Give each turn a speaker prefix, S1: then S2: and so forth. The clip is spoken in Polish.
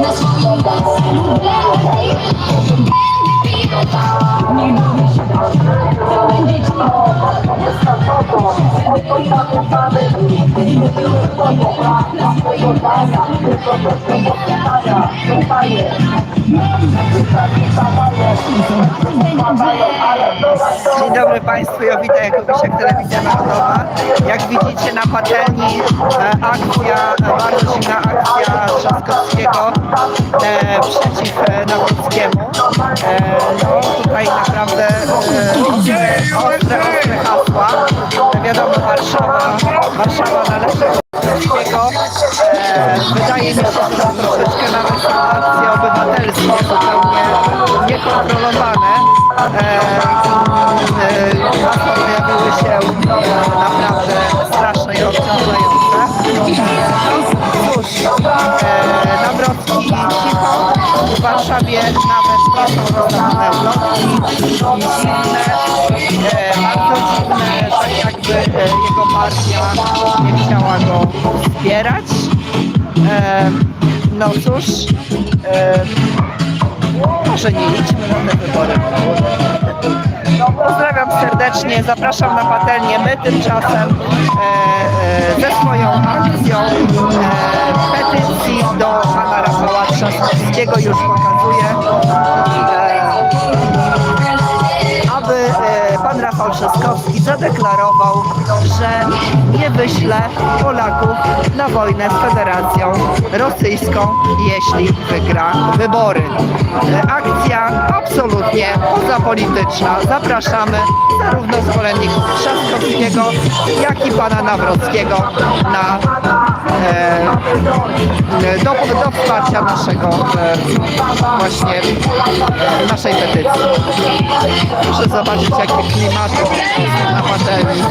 S1: Na swoim Dzień dobry Państwu, ja witam Jakubisiak Telewizja Narodowa. Jak widzicie na patelni e, akcja, e, bardzo silna akcja Trzaskowskiego e, przeciw Warszawa, należy do Trzaskowskiego. E, wydaje mi się, że troszeczkę nawet są akcje obywatelskie, zupełnie niekontrolowane. E, e, pojawiły się e, naprawdę straszne i obciążające. No cóż, e, Nawrocki cicho, w Warszawie nawet nie są rozdawane ulotki, dziwne, e, bardzo dziwne, tak jego partia nie chciała go wspierać. No cóż, może nie idźmy na te wybory. Pozdrawiam serdecznie, zapraszam na patelnię. My tymczasem e, e, ze swoją akcją e, petycji do pana Rafała Trzaskowskiego już pokazuję, zadeklarował, że nie wyśle Polaków na wojnę z Federacją Rosyjską, jeśli wygra wybory. Akcja absolutnie polityczna. Zapraszamy zarówno zwolenników Trzaskowskiego, jak i pana Nawrockiego na, e, do, do wsparcia naszego e, właśnie e, naszej petycji. Proszę zobaczyć, jakie klimaty na patelni.